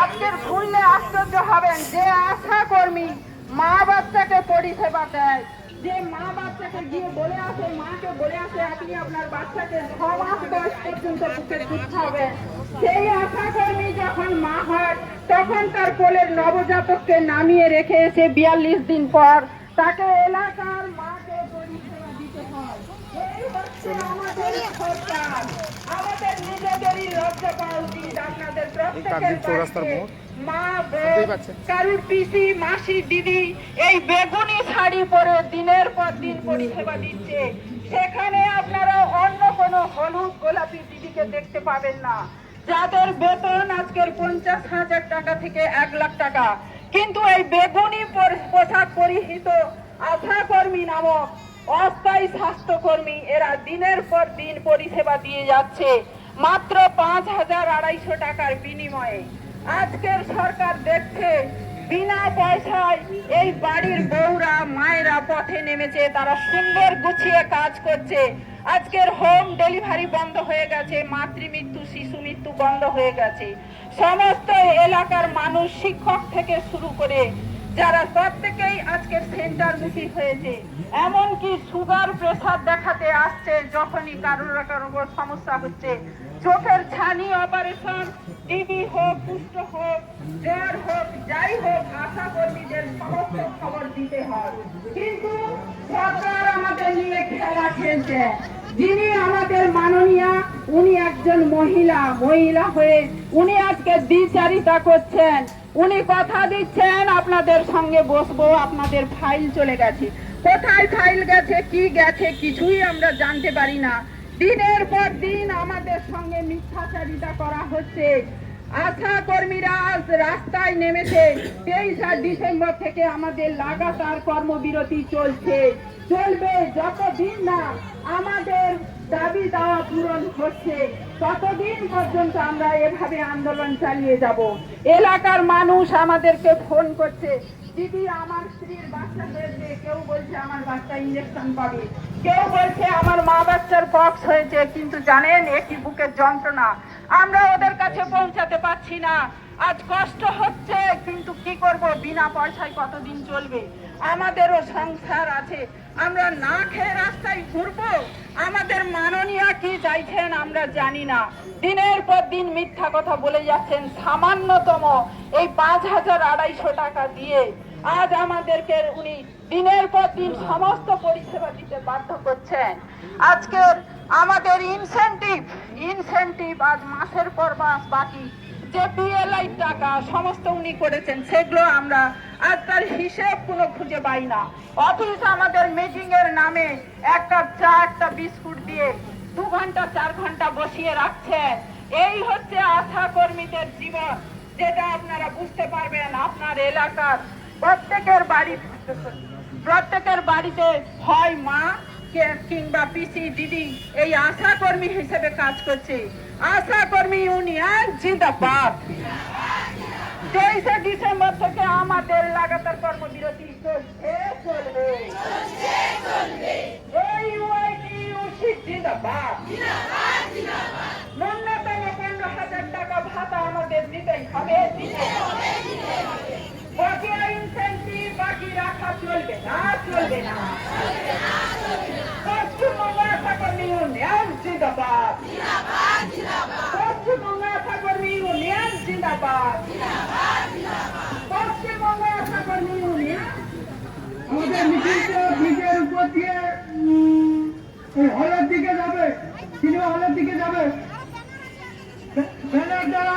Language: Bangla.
আজকের শুনলে আশ্চর্য হবেন যে আশা কর্মী মা বাচ্চাকে পরিষেবা দেয়। যে মা বাচ্চাকে গিয়ে বলে আসে, মাকে বলে আসে, আপনি আপনার বাচ্চাকে ছ মাস বয়স পর্যন্ত বুকে দুধ সেই আশা কর্মী যখন মা হয়, তখন তার কোলের নবজাতককে নামিয়ে রেখে এসে বিয়াল্লিশ দিন পর তাকে এলাকার মাকে পরিষেবা দিতে হয়। এই হচ্ছে আমাদের সরকার। কারুর পিসি মাসি দিদি এই বেগুনি শাড়ি পরে দিনের পর দিন পরিষেবা দিচ্ছে। সেখানে আপনারা অন্য কোনো হলুদ গোলাপি দিদিকে দেখতে পাবেন না। যাদের বেতন আজকের পঞ্চাশ হাজার টাকা থেকে এক লাখ টাকা। কিন্তু এই বেগুনি পর- পোশাক পরিহিত আশা কর্মী নামক অস্থায়ী স্বাস্থ্যকর্মী এরা দিনের পর দিন পরিষেবা দিয়ে যাচ্ছে। মাত্র পাঁচ হাজার আড়াইশো টাকার বিনিময়ে আজকের সরকার দেখছে বিনা পয়সায় এই বাড়ির বউরা মায়েরা পথে নেমেছে, তারা সুন্দর গুছিয়ে কাজ করছে। আজকের হোম ডেলিভারি বন্ধ হয়ে গেছে, মাতৃমৃত্যু শিশু মৃত্যু বন্ধ হয়ে গেছে। সমস্ত এলাকার মানুষ শিক্ষক থেকে শুরু করে যারা প্রত্যেকেই আজকের সেন্টার মুখী হয়েছে, এমনকি সুগার প্রেসার দেখাতে আসছে যখনই কারোর কারোর সমস্যা হচ্ছে। চোখের ছানি অপারেশন টিবি হোক কুষ্ঠ হোক, জ্বর হোক, যাই হোক, আশা কর্মীদের সমস্ত খবর দিতে হয়। কিন্তু সরকার আমাদের নিয়ে খেলা খেলছে। যিনি আমাদের মাননীয়া, উনি একজন মহিলা মহিলা হয়ে উনি আজকে দ্বিচারিতা করছেন। উনি কথা দিচ্ছেন, আপনাদের সঙ্গে বসবো, আপনাদের ফাইল চলে গেছে। কোথায় ফাইল গেছে, কি গেছে, কিছুই আমরা জানতে পারি না। দিনের পর দিন আমাদের সঙ্গে মিথ্যাচারিতা করা হচ্ছে। আশা কর্মীরা আজ রাস্তায় নেমেছে। তেইশা ডিসেম্বর থেকে আমাদের লাগাতার কর্মবিরতি চলছে। চলবে যতদিন না আমাদের দাবি দাওয়া পূরণ হচ্ছে। ততদিন পর্যন্ত আমরা এভাবে আন্দোলন চালিয়ে যাব। এলাকার মানুষ আমাদেরকে ফোন করছে, দিদি, আমার স্ত্রীর বাচ্চা হয়েছে। কেউ বলছে, আমার বাচ্চা ইঞ্জেকশন পাবে। কেউ বলছে, আমার মা বাচ্চার পক্স হয়েছে। কিন্তু জানেন একটি বুকের যন্ত্রণা। আমরা ওদের কাছে পৌঁছাতে পারছি না। আজ কষ্ট হচ্ছে, কিন্তু কি করব? বিনা পয়সায় কতদিন চলবে? আমাদেরও সংসার আছে। আমরা না খেয়ে রাস্তায় ঘুরবো? আমাদের কি চাইছেন, আমরা জানি না। দিনের পর দিন মিথ্যা কথা বলে যাচ্ছেন সামান্যতম এই পাঁচ হাজার আড়াইশো টাকা দিয়ে। আজ আমাদেরকে উনি দিনের পর দিন সমস্ত পরিষেবা দিতে বাধ্য করছেন। আজকের আমাদের ইনসেন্টিভ ইনসেন্টিভ আজ মাসের পর মাস বাকি। যে বিএলআই টাকা সমস্ত উনি করেছেন, সেগুলো আমরা আর তার হিসেব কোনো খুঁজে পাই না। অথচ আমাদের মিটিং এর নামে এক কাপ চা, একটা বিস্কুট দিয়ে দু ঘণ্টা, চার ঘণ্টা বসিয়ে রাখছেন এই হচ্ছে আশা কর্মীদের জীবন, যেটা আপনারা বুঝতে পারবেন আপনার এলাকার প্রত্যেকের বাড়ি প্রত্যেকের বাড়িতে হয় মা কিংবা পিসি, দিদি, এই আশা কর্মী হিসেবে কাজ করছে। আশা কর্মী ইউনিয়ন জিন্দাবাদ। তেইশে ডিসেম্বর থেকে আমাদের লাগাতার কর্মবিরতি চলবে এই UIT উচিত জিন্দাবাদ ন্যূনতম পনেরো হাজার টাকা ভাতা আমাদের দিতেই হবে। বকেয়া ইনসেন্টিভ বাকি রাখা চলবে না চলবে না। পশ্চিমবঙ্গ আশা কর্মী ইউনিয়ন জিন্দাবাদ। পশ্চিমবঙ্গ আশা কর্মী ইউনিয়ন জিন্দাবাদ। পশ্চিমবঙ্গ আশা কর্মী ইউনিয়ন। আমাদের মিছিলটা ব্রিজের উপর দিয়ে হলের দিকে যাবে, সিনেমা হলের দিকে যাবে। ব্যানার তারা